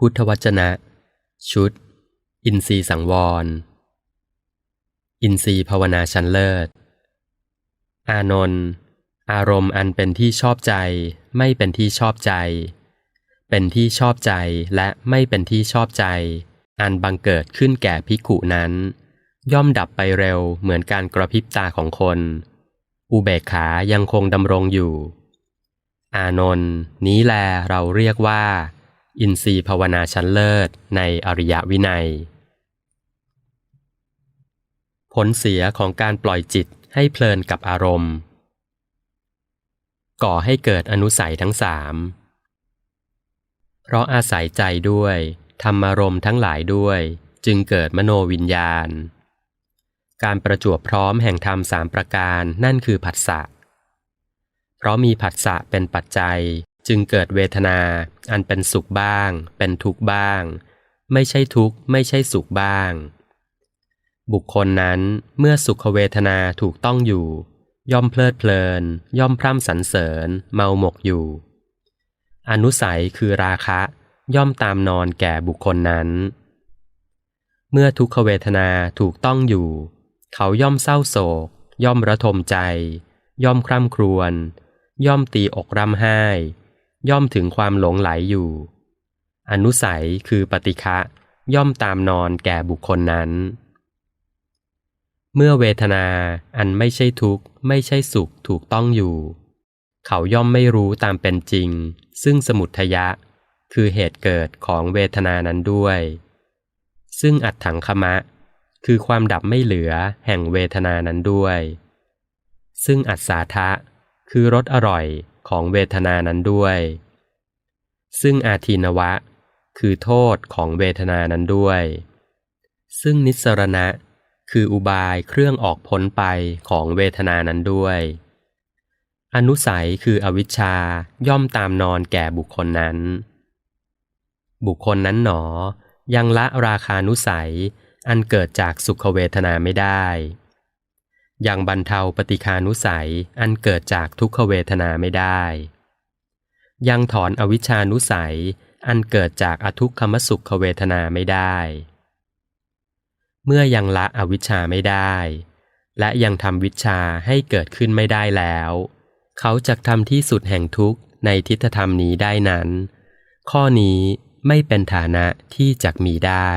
พุทธวจนะ ชุด อินทรีสังวร อินทรีภาวนาชั้นเลิศ อานนท์อารมณ์อันเป็นที่ชอบใจ ไม่เป็นที่ชอบใจ เป็นที่ชอบใจและไม่เป็นที่ชอบใจ อันบังเกิดขึ้นแก่ภิกขุนั้น ย่อมดับไปเร็วเหมือนการกระพริบตาของคน อุเบกขายังคงดำรงอยู่ อานนท์นี้แลเราเรียกว่า อินทรีย์ภาวนาชั้นเลิศในอริยวินัย ผลเสียของการปล่อยจิตให้เพลินกับอารมณ์ ก่อให้เกิดอนุสัยทั้งสามเพราะอาศัยใจด้วยธรรมารมณ์ทั้งหลายด้วยจึงเกิดมโนวิญญาณ การประจวบพร้อมแห่งธรรมสามประการนั่นคือผัสสะ เพราะมีผัสสะเป็นปัจจัย จึงเกิดเวทนา อันเป็นสุขบ้าง เป็นทุกข์บ้าง ไม่ใช่ทุกข์ ไม่ใช่สุขบ้าง บุคคลนั้นเมื่อสุขเวทนาถูกต้องอยู่ ย่อมเพลิดเพลิน ย่อมพร่ำสรรเสริญ เมาหมกอยู่ อนุสัยคือราคะ ย่อมตามนอนแก่บุคคลนั้น เมื่อทุกขเวทนาถูกต้องอยู่ เขาย่อมเศร้าโศก ย่อมระทมใจ ย่อมคร่ำครวญย่อมตีอกร่ำไห้ ย่อมถึงความหลงไหลอยู่ อนุสัยคือปฏิฆะย่อมตามนอนแก่บุคคลนั้น เมื่อเวทนาอันไม่ใช่ทุกข์ ไม่ใช่สุขถูกต้องอยู่ เขาย่อมไม่รู้ตามเป็นจริง ซึ่งสมุทยะ คือเหตุเกิดของเวทนานั้นด้วย ซึ่งอัตถังคมะ คือความดับไม่เหลือแห่งเวทนานั้นด้วย ซึ่งอัศสาทะคือรสอร่อย ของเวทนานั้นด้วย ซึ่งอาทีนวะ คือโทษของเวทนานั้นด้วย ซึ่งนิสรณะ คืออุบายเครื่องออกพ้นไปของเวทนานั้นด้วย อนุสัยคืออวิชชาย่อมตามนอนแก่บุคคลนั้น บุคคลนั้นหนอ ยังละราคานุสัยอันเกิดจากสุขเวทนาไม่ได้ ยังบรรเทาปฏิคานุสัยอันเกิดจากทุกขเวทนาไม่ได้ ยังถอนอวิชานุสัยอันเกิดจากอทุกขมสุขเวทนาไม่ได้ เมื่อยังละอวิชชาไม่ได้ และยังทำวิชาให้เกิดขึ้นไม่ได้แล้ว เขาจะทำที่สุดแห่งทุกข์ในทิฏฐธรรมนี้ได้นั้น ข้อนี้ไม่เป็นฐานะที่จะมีได้